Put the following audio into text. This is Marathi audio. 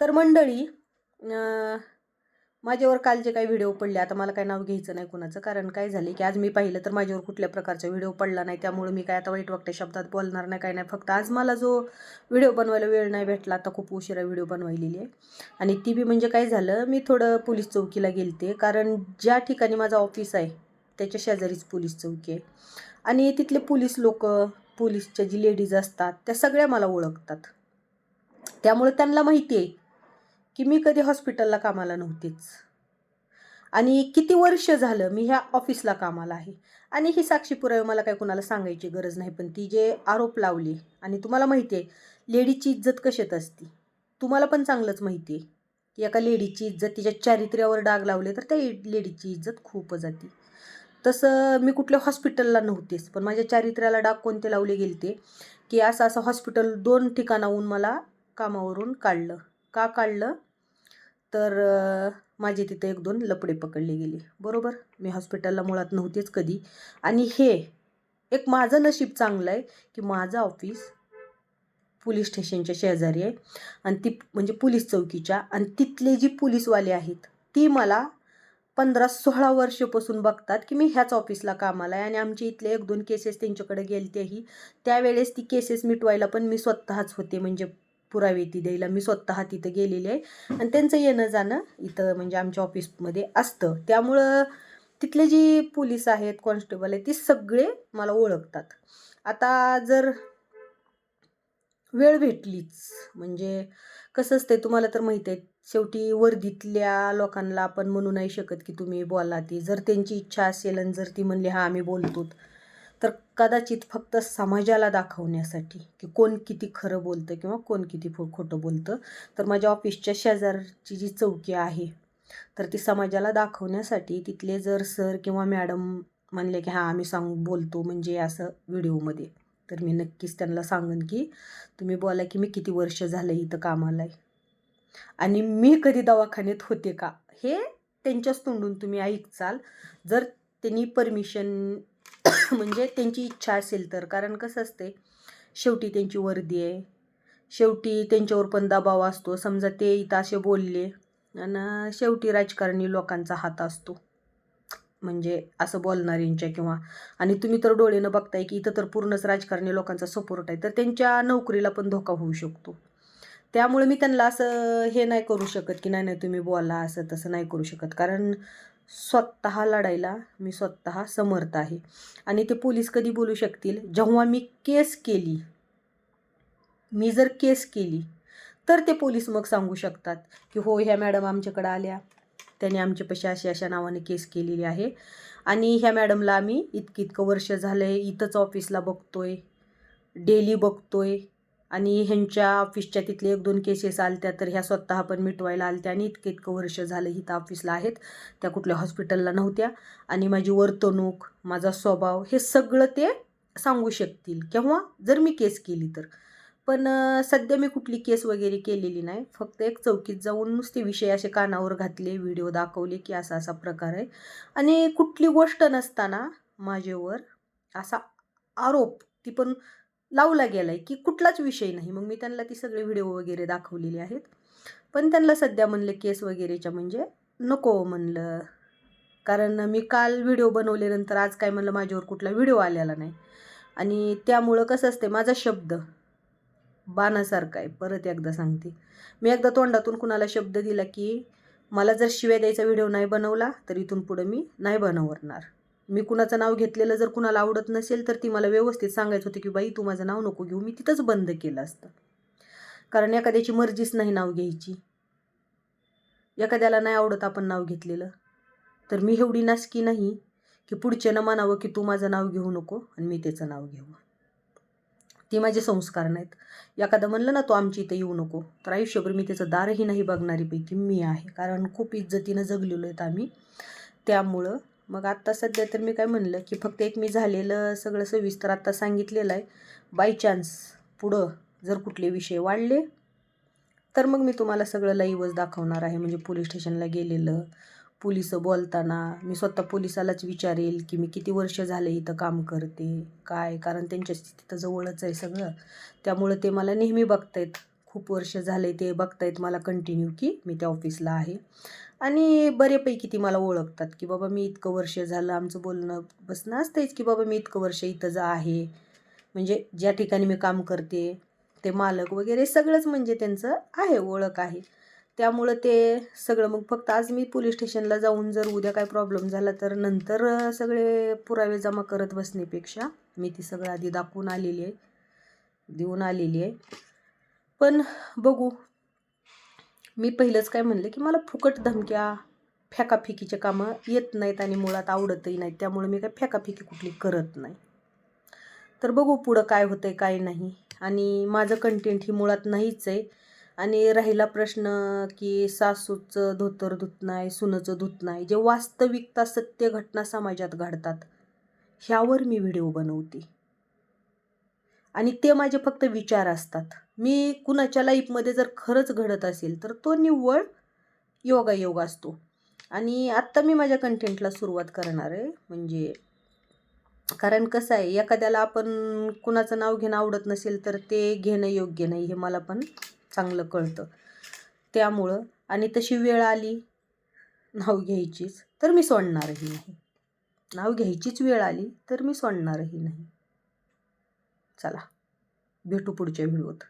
तर मंडळी माझ्यावर काल जे काही व्हिडिओ पडले आता मला काही नाव घ्यायचं नाही कुणाचं कारण काय झाले की आज मी पाहिलं तर माझ्यावर कुठल्या प्रकारचा व्हिडिओ पडला नाही त्यामुळे मी काय आता वाईट वागत्या शब्दात बोलणार नाही काय नाही. फक्त आज मला जो व्हिडिओ बनवायला वेळ नाही भेटला आता खूप उशिरा व्हिडिओ बनवायलेली आहे. आणि ती बी म्हणजे काय झालं मी थोडं पोलीस चौकीला गेलते कारण ज्या ठिकाणी माझं ऑफिस आहे त्याच्या शेजारीच पोलीस चौकी आहे. आणि तिथले पोलीस लोक पोलीसच्या जी लेडीज असतात त्या सगळ्या मला ओळखतात. त्यामुळे त्यांना माहिती आहे की मी कधी हॉस्पिटलला कामाला नव्हतेच. आणि किती वर्ष झालं मी ह्या ऑफिसला कामाला आहे. आणि ही साक्षी पुरावे मला काही कुणाला सांगायची गरज नाही पण ती जे आरोप लावले आणि तुम्हाला माहिती आहे लेडीची इज्जत कशात असते? तुम्हाला पण चांगलंच माहिती आहे की एका लेडीची इज्जत तिच्या चारित्र्यावर डाग लावले तर त्या लेडीची इज्जत खूप जाते. तसं मी कुठल्या हॉस्पिटलला नव्हतेच पण माझ्या चारित्र्याला डाग कोणते लावले गेलते की असं असं हॉस्पिटल दोन ठिकाणाहून मला कामावरून काढलं. का काढलं? तर माझी माझे तिथे एक दोन लपडे पकडले गेले. बरोबर? मी हॉस्पिटलला मुळात नव्हतेच कधी. आणि हे एक माझं नशीब चांगलं आहे की माझं ऑफिस पोलीस स्टेशनच्या शेजारी आहे. आणि ती म्हणजे पोलीस चौकीच्या. आणि तिथले जी पोलीसवाले आहेत ती मला पंधरा सोळा वर्षपासून बघतात की मी ह्याच ऑफिसला कामाला आहे. आणि आमचे इथले एक दोन केसेस त्यांच्याकडे गेलतेही. त्यावेळेस ती केसेस मिटवायला पण मी स्वतःच होते. म्हणजे पुरावे ती द्यायला. मी स्वतः तिथं गेलेले आहे. आणि त्यांचं येणं जाणं इथं म्हणजे आमच्या ऑफिसमध्ये असतं. त्यामुळं तिथले जी पोलीस आहेत कॉन्स्टेबल आहेत ती सगळे मला ओळखतात. आता जर वेळ भेटलीच म्हणजे कसं असतंय तुम्हाला तर माहीत आहे शेवटी वर्दीतल्या लोकांना आपण म्हणू नाही शकत की तुम्ही बोला ती. जर त्यांची इच्छा असेल आणि जर ती म्हणली हां आम्ही बोलतो तर कदाचित फक्त समाजाला दाखवण्यासाठी की कोण किती खरं बोलतं किंवा कोण किती फो खोटं बोलतं. तर माझ्या ऑफिसच्या शेजारची जी चौकी आहे तर ती समाजाला दाखवण्यासाठी तिथले जर सर किंवा मॅडम म्हणले की हां आम्ही सांग बोलतो म्हणजे असं व्हिडिओमध्ये. तर मी नक्कीच त्यांना सांगेन की तुम्ही बोला की मी किती वर्ष झालं इथं कामाला आहे आणि मी कधी दवाखान्यात होते का? हे त्यांच्याच तोंडून तुम्ही ऐकचाल. जर त्यांनी परमिशन म्हणजे त्यांची इच्छा असेल तर. कारण कसं असते शेवटी त्यांची वर्दी आहे. शेवटी त्यांच्यावर पण दबाव असतो. समजा ते इथं असे बोलले आणि शेवटी राजकारणी लोकांचा हात असतो. म्हणजे असं बोलणाऱ्यांच्या किंवा आणि तुम्ही तर डोळेनं बघताय की इथं तर पूर्णच राजकारणी लोकांचा सपोर्ट आहे. तर त्यांच्या नोकरीला पण धोका होऊ शकतो. त्यामुळे मी त्यांना असं हे नाही करू शकत की नाही नाही तुम्ही बोला असं तसं नाही करू शकत. कारण स्वतः लढायला मी स्वतः समर्थ आहे. आणि ते पोलीस कधी बोलू शकतील? जेव्हा मी केस केली मी जर केस केली तर ते पोलीस मग सांगू शकतात की हो ह्या मॅडम आमच्याकडं आल्या. त्याने आमच्यापाशी अशा अशा नावाने केस केलेली आहे. आणि ह्या मॅडमला आम्ही इतकं इतकं वर्ष झालं आहे इथंच ऑफिसला बघतोय डेली बघतोय. आणि ह्यांच्या ऑफिसच्या तिथले एक दोन केसेस आलत्या तर ह्या स्वतः पण मिटवायला आलत्या आणि इतकं इतकं वर्ष झालं इथं ऑफिसला आहेत. त्या कुठल्या हॉस्पिटलला नव्हत्या. आणि माझी वर्तणूक माझा स्वभाव हे सगळं ते सांगू शकतील. किंवा जर मी केस केली तर. पण सध्या मी कुठली केस वगैरे केलेली नाही. फक्त एक चौकीत जाऊन नुसते विषय असे कानावर घातले व्हिडिओ दाखवले की असा असा प्रकार आहे. आणि कुठली गोष्ट नसताना माझ्यावर असा आरोप ती पण लावला गेला आहे की कुठलाच विषय नाही. मग मी त्यांना ती सगळे व्हिडिओ वगैरे दाखवलेले आहेत. पण त्यांना सध्या म्हणले केस वगैरेच्या म्हणजे नको म्हणलं. कारण मी काल व्हिडिओ बनवल्यानंतर आज काय म्हणलं माझ्यावर कुठला व्हिडिओ आलेला नाही. आणि त्यामुळं कसं असते माझा शब्द बाणासारखा आहे. परत एकदा सांगते. मी एकदा तोंडातून कुणाला शब्द दिला की मला जर शिव्या द्यायचा व्हिडिओ नाही बनवला तर इथून पुढं मी नाही बनवणार. मी कुणाचं नाव घेतलेलं जर कुणाला आवडत नसेल तर ती मला व्यवस्थित सांगायचं होतं की बाई तू माझं नाव नको घेऊ. मी तिथंच बंद केलं असतं. कारण एखाद्याची मर्जीच नाही नाव घ्यायची. एखाद्याला नाही आवडत आपण नाव घेतलेलं. तर मी एवढी नासकी नाही की पुढच्यानं मानावं की तू माझं नाव घेऊ नको आणि मी त्याचं नाव घेऊ. ती माझे संस्कार नाहीत. एखादं म्हणलं ना तो आमची इथं येऊ नको. तर आयुष्यभर मी त्याचं दारही नाही बघणारीपैकी मी आहे. कारण खूप इज्जतीनं जगलेलो आहेत आम्ही. त्यामुळं मग आत्ता सध्या तर मी काय म्हणलं की फक्त एक मी झालेलं सगळं सविस्तर आत्ता सांगितलेलं आहे. बाय चान्स पुढं जर कुठले विषय वाढले तर मग मी तुम्हाला सगळं लाईवच दाखवणार आहे. म्हणजे पोलीस स्टेशनला गेलेलं पोलीस बोलताना मी स्वतः पोलिसालाच विचारेल की मी किती वर्ष झाले इथं काम करते काय? कारण त्यांच्या तिथं जवळच आहे सगळं. त्यामुळं ते मला नेहमी बघतायत. खूप वर्ष झाले ते बघतायत मला कंटिन्यू की मी त्या ऑफिसला आहे. आणि बऱ्यापैकी ती मला ओळखतात की बाबा मी इतकं वर्ष झालं आमचं बोलणं बसणं असतंच की बाबा मी इतकं वर्ष इथं जा आहे. म्हणजे ज्या ठिकाणी मी काम करते ते मालक वगैरे सगळंच म्हणजे त्यांचं आहे ओळख आहे. त्यामुळं ते सगळं मग फक्त आज मी पोलीस स्टेशनला जाऊन जर उद्या काय प्रॉब्लेम झाला तर नंतर सगळे पुरावे जमा करत बसण्यापेक्षा मी ती सगळं आधी दाखवून आलेली आहे. देऊन आलेली आहे. पण बघू. मी पहिलंच काय म्हणलं की मला फुकट धमक्या फेकाफेकीचे कामं येत नाहीत आणि मुळात आवडतही नाहीत. त्यामुळे मी काय फेकाफेकी कुठली करत नाही. तर बघू पुढं काय होतं आहे काय नाही. आणि माझं कंटेंट ही मुळात नाहीच आहे. आणि राहिला प्रश्न की सासूचं धोतर धुत नाही सुनचं धुत नाही. जे वास्तविकता सत्य घटना समाजात घडतात ह्यावर मी व्हिडिओ बनवते. आणि ते माझे फक्त विचार असतात. मी कुणाच्या लाईफमध्ये जर खरंच घडत असेल तर तो निव्वळ योगायोग असतो. आणि आत्ता मी माझ्या कंटेंटला सुरुवात करणार आहे. म्हणजे कारण कसं आहे एखाद्याला आपण कुणाचं नाव घेणं आवडत नसेल तर ते घेणं योग्य नाही हे मला पण चांगलं कळतं. त्यामुळं आणि तशी वेळ आली नाव घ्यायचीच तर मी सोडणारही नाही. नाव घ्यायचीच वेळ आली तर मी सोडणारही नाही. चला. भेटू पुढच्या व्हिडिओत.